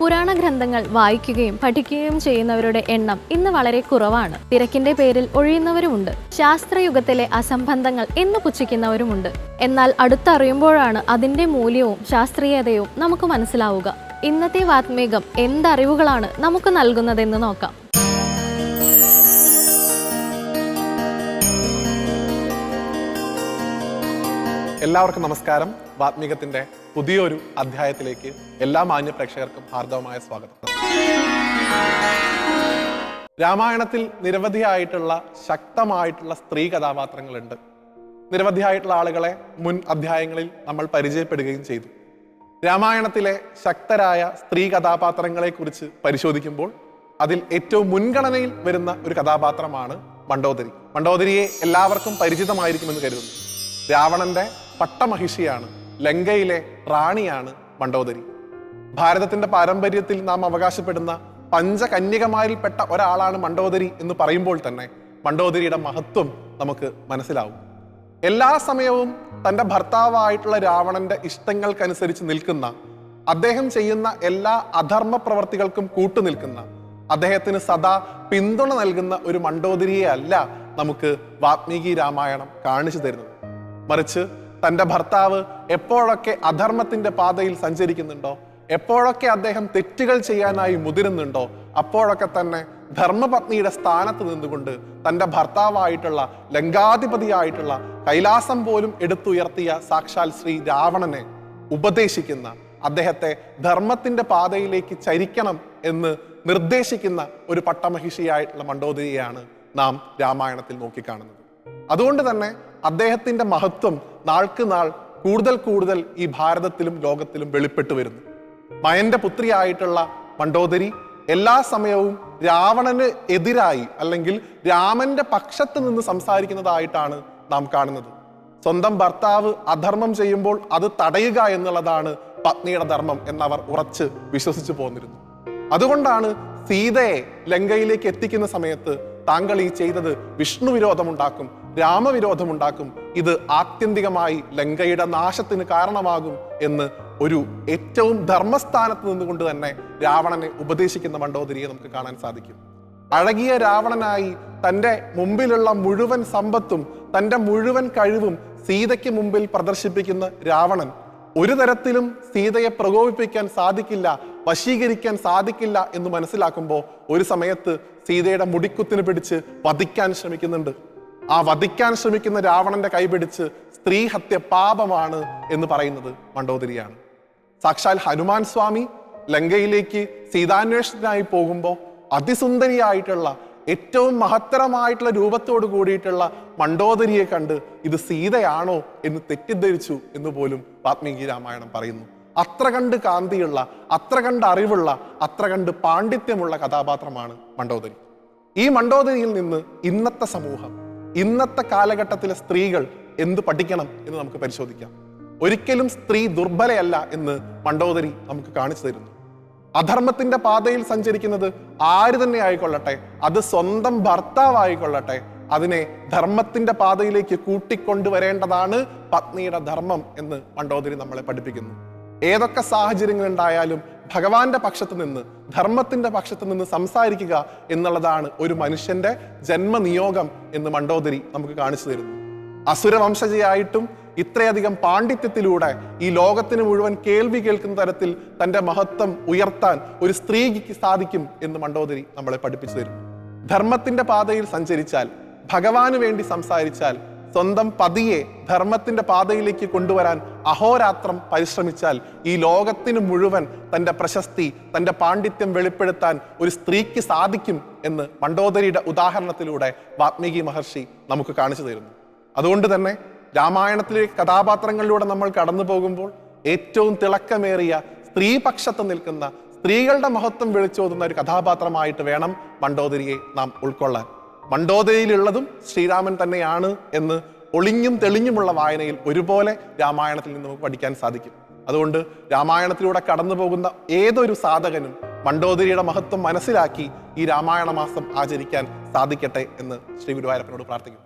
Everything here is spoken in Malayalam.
പുരാണ ഗ്രന്ഥങ്ങൾ വായിക്കുകയും പഠിക്കുകയും ചെയ്യുന്നവരുടെ എണ്ണം ഇന്ന് വളരെ കുറവാണ്. തിരക്കിന്റെ പേരിൽ ഒഴിയുന്നവരുമുണ്ട്. ശാസ്ത്രയുഗത്തിലെ അസംബന്ധങ്ങൾ എന്ന് പുച്ഛിക്കുന്നവരുമുണ്ട്. എന്നാൽ അടുത്തറിയുമ്പോഴാണ് അതിന്റെ മൂല്യവും ശാസ്ത്രീയതയും നമുക്ക് മനസ്സിലാവുക. ഇന്നത്തെ വാത്മീകം എന്തറിവുകളാണ് നമുക്ക് നൽകുന്നതെന്ന് നോക്കാം. എല്ലാവർക്കും നമസ്കാരം. വാത്മീകത്തിന്റെ പുതിയൊരു അധ്യായത്തിലേക്ക് എല്ലാ മാന്യ പ്രേക്ഷകർക്കും ഹാർദവമായ സ്വാഗതം. രാമായണത്തിൽ നിരവധിയായിട്ടുള്ള ശക്തമായിട്ടുള്ള സ്ത്രീ കഥാപാത്രങ്ങളുണ്ട്. നിരവധിയായിട്ടുള്ള ആളുകളെ മുൻ അധ്യായങ്ങളിൽ നമ്മൾ പരിചയപ്പെടുകയും ചെയ്തു. രാമായണത്തിലെ ശക്തരായ സ്ത്രീ കഥാപാത്രങ്ങളെ കുറിച്ച് പരിശോധിക്കുമ്പോൾ അതിൽ ഏറ്റവും മുൻഗണനയിൽ വരുന്ന ഒരു കഥാപാത്രമാണ് മണ്ടോദരി. മണ്ടോദരിയെ എല്ലാവർക്കും പരിചിതമായിരിക്കുമെന്ന് കരുതുന്നു. രാവണന്റെ പട്ടമഹിഷിയാണ് ലങ്കയിലെ റാണിയാണ് മണ്ഡോദരി ഭാരതത്തിന്റെ പാരമ്പര്യത്തിൽ നാം അവകാശപ്പെടുന്ന പഞ്ചകന്യകമാരിൽപ്പെട്ട ഒരാളാണ് മണ്ഡോദരി എന്ന് പറയുമ്പോൾ തന്നെ മണ്ഡോദരിയുടെ മഹത്വം നമുക്ക് മനസ്സിലാവും. എല്ലാ സമയവും തന്റെ ഭർത്താവായിട്ടുള്ള രാവണന്റെ ഇഷ്ടങ്ങൾക്കനുസരിച്ച് നിൽക്കുന്ന അദ്ദേഹം ചെയ്യുന്ന എല്ലാ അധർമ്മ പ്രവർത്തികൾക്കും കൂട്ടുനിൽക്കുന്ന അദ്ദേഹത്തിന് സദാ പിന്തുണ നൽകുന്ന ഒരു മണ്ഡോദരിയെ അല്ല നമുക്ക് വാത്മീകി രാമായണം കാണിച്ചു തരുന്നത്. മറിച്ച് തന്റെ ഭർത്താവ് എപ്പോഴൊക്കെ അധർമ്മത്തിന്റെ പാതയിൽ സഞ്ചരിക്കുന്നുണ്ടോ? എപ്പോഴൊക്കെ അദ്ദേഹം തെറ്റുകൾ ചെയ്യാനായി മുതിരുന്നുണ്ടോ? അപ്പോഴൊക്കെ തന്നെ ധർമ്മപത്നിയുടെ സ്ഥാനത്ത് നിന്നുകൊണ്ട് തന്റെ ഭർത്താവായിട്ടുള്ള ലങ്കാധിപതിയായിട്ടുള്ള കൈലാസം പോലും എടുത്തുയർത്തിയ സാക്ഷാൽ ശ്രീ രാവണനെ ഉപദേശിക്കുന്ന അദ്ദേഹത്തെ ധർമ്മത്തിന്റെ പാതയിലേക്ക് ചരിക്കണം എന്ന് നിർദ്ദേശിക്കുന്ന ഒരു പട്ടമഹിഷിയായിട്ടുള്ള മണ്ഡോദരിയാണ് നാം രാമായണത്തിൽ നോക്കിക്കാണുന്നത്. അതുകൊണ്ട് തന്നെ അദ്ദേഹത്തിന്റെ മഹത്വം നാൾക്ക് നാൾ കൂടുതൽ കൂടുതൽ ഈ ഭാരതത്തിലും ലോകത്തിലും വെളിപ്പെട്ടു വരുന്നു. മയന്റെ പുത്രിയായിട്ടുള്ള മണ്ഡോദരി എല്ലാ സമയവും രാവണന് എതിരായി അല്ലെങ്കിൽ രാമന്റെ പക്ഷത്ത് നിന്ന് സംസാരിക്കുന്നതായിട്ടാണ് നാം കാണുന്നത്. സ്വന്തം ഭർത്താവ് അധർമ്മം ചെയ്യുമ്പോൾ അത് തടയുക എന്നുള്ളതാണ് പത്നിയുടെ ധർമ്മം എന്നവർ ഉറച്ച് വിശ്വസിച്ചു പോന്നിരുന്നു. അതുകൊണ്ടാണ് സീതയെ ലങ്കയിലേക്ക് എത്തിക്കുന്ന സമയത്ത് താങ്കൾ ഈ ചെയ്തത് വിഷ്ണു വിരോധമുണ്ടാക്കും രാമവിരോധമുണ്ടാക്കും ഇത് ആത്യന്തികമായി ലങ്കയുടെ നാശത്തിന് കാരണമാകും എന്ന് ഒരു ഏറ്റവും ധർമ്മസ്ഥാനത്ത് നിന്നുകൊണ്ട് തന്നെ രാവണനെ ഉപദേശിക്കുന്ന മണ്ഡോദരിയെ നമുക്ക് കാണാൻ സാധിക്കും. അഴകിയ രാവണനായി തന്റെ മുമ്പിലുള്ള മുഴുവൻ സമ്പത്തും തന്റെ മുഴുവൻ കഴിവും സീതയ്ക്ക് മുമ്പിൽ പ്രദർശിപ്പിക്കുന്ന രാവണൻ ഒരു തരത്തിലും സീതയെ പ്രകോപിപ്പിക്കാൻ സാധിക്കില്ല വശീകരിക്കാൻ സാധിക്കില്ല എന്ന് മനസ്സിലാക്കുമ്പോൾ ഒരു സമയത്ത് സീതയുടെ മുടിക്കുത്തിന് പിടിച്ച് വധിക്കാൻ ശ്രമിക്കുന്നുണ്ട്. ആ വധിക്കാൻ ശ്രമിക്കുന്ന രാവണന്റെ കൈപിടിച്ച് സ്ത്രീ ഹത്യ പാപമാണ് എന്ന് പറയുന്നത് മണ്ടോദരിയാണ്. സാക്ഷാൽ ഹനുമാൻ സ്വാമി ലങ്കയിലേക്ക് സീതാന്വേഷണത്തിനായി പോകുമ്പോൾ അതിസുന്ദരിയായിട്ടുള്ള ഏറ്റവും മഹത്തരമായിട്ടുള്ള രൂപത്തോട് കൂടിയിട്ടുള്ള മണ്ടോദരിയെ കണ്ട് ഇത് സീതയാണോ എന്ന് തെറ്റിദ്ധരിച്ചു എന്ന് പോലും വാത്മീകി രാമായണം പറയുന്നു. അത്ര കണ്ട് കാന്തിയുള്ള അത്ര കണ്ട് അറിവുള്ള അത്ര കണ്ട് പാണ്ഡിത്യമുള്ള കഥാപാത്രമാണ് മണ്ടോദരി. ഈ മണ്ടോദരിയിൽ നിന്ന് ഇന്നത്തെ സമൂഹം ഇന്നത്തെ കാലഘട്ടത്തിലെ സ്ത്രീകൾ എന്ത് പഠിക്കണം എന്ന് നമുക്ക് പരിശോധിക്കാം. ഒരിക്കലും സ്ത്രീ ദുർബലയല്ല എന്ന് മണ്ടോദരി നമുക്ക് കാണിച്ചു തരുന്നു. അധർമ്മത്തിന്റെ പാതയിൽ സഞ്ചരിക്കുന്നത് ആര് തന്നെ ആയിക്കൊള്ളട്ടെ അത് സ്വന്തം ഭർത്താവായിക്കൊള്ളട്ടെ അതിനെ ധർമ്മത്തിന്റെ പാതയിലേക്ക് കൂട്ടിക്കൊണ്ടുവരേണ്ടതാണ് പത്നിയുടെ ധർമ്മം എന്ന് മണ്ടോദരി നമ്മളെ പഠിപ്പിക്കുന്നു. ഏതൊക്കെ സാഹചര്യങ്ങൾ ഉണ്ടായാലും ഭഗവാന്റെ പക്ഷത്ത് നിന്ന് ധർമ്മത്തിന്റെ പക്ഷത്ത് നിന്ന് സംസാരിക്കുക എന്നുള്ളതാണ് ഒരു മനുഷ്യന്റെ ജന്മനിയോഗം എന്ന് മണ്ടോദരി നമുക്ക് കാണിച്ചു തരുന്നു. അസുരവംശജയായിട്ടും ഇത്രയധികം പാണ്ഡിത്യത്തിലൂടെ ഈ ലോകത്തിന് മുഴുവൻ കേൾവി കേൾക്കുന്ന തരത്തിൽ തന്റെ മഹത്വം ഉയർത്താൻ ഒരു സ്ത്രീക്ക് സാധിക്കും എന്ന് മണ്ടോദരി നമ്മളെ പഠിപ്പിച്ചു തരും ധർമ്മത്തിന്റെ പാതയിൽ സഞ്ചരിച്ചാൽ ഭഗവാന് വേണ്ടി സംസാരിച്ചാൽ സ്വന്തം പതിയെ ധർമ്മത്തിന്റെ പാതയിലേക്ക് കൊണ്ടുവരാൻ അഹോരാത്രം പരിശ്രമിച്ചാൽ ഈ ലോകത്തിന് മുഴുവൻ തന്റെ പ്രശസ്തി തന്റെ പാണ്ഡിത്യം വെളിപ്പെടുത്താൻ ഒരു സ്ത്രീക്ക് സാധിക്കും എന്ന് മണ്ഡോദരിയുടെ ഉദാഹരണത്തിലൂടെ വാത്മീകി മഹർഷി നമുക്ക് കാണിച്ചു തരുന്നു. അതുകൊണ്ട് തന്നെ രാമായണത്തിലെ കഥാപാത്രങ്ങളിലൂടെ നമ്മൾ കടന്നു പോകുമ്പോൾ ഏറ്റവും തിളക്കമേറിയ സ്ത്രീപക്ഷത്ത് നിൽക്കുന്ന സ്ത്രീകളുടെ മഹത്വം വിളിച്ചോതുന്ന ഒരു കഥാപാത്രമായിട്ട് വേണം മണ്ഡോദരിയെ നാം ഉൾക്കൊള്ളാൻ. മണ്ഡോദരിയിലുള്ളതും ശ്രീരാമൻ തന്നെയാണ് എന്ന് ഒളിഞ്ഞും തെളിഞ്ഞുമുള്ള വായനയിൽ ഒരുപോലെ രാമായണത്തിൽ നിന്ന് നമുക്ക് പഠിക്കാൻ സാധിക്കും. അതുകൊണ്ട് രാമായണത്തിലൂടെ കടന്നു പോകുന്ന ഏതൊരു സാധകനും മണ്ടോദരിയുടെ മഹത്വം മനസ്സിലാക്കി ഈ രാമായണ മാസം ആചരിക്കാൻ സാധിക്കട്ടെ എന്ന് ശ്രീ ഗുരുവായൂരപ്പനോട് പ്രാർത്ഥിക്കുന്നു.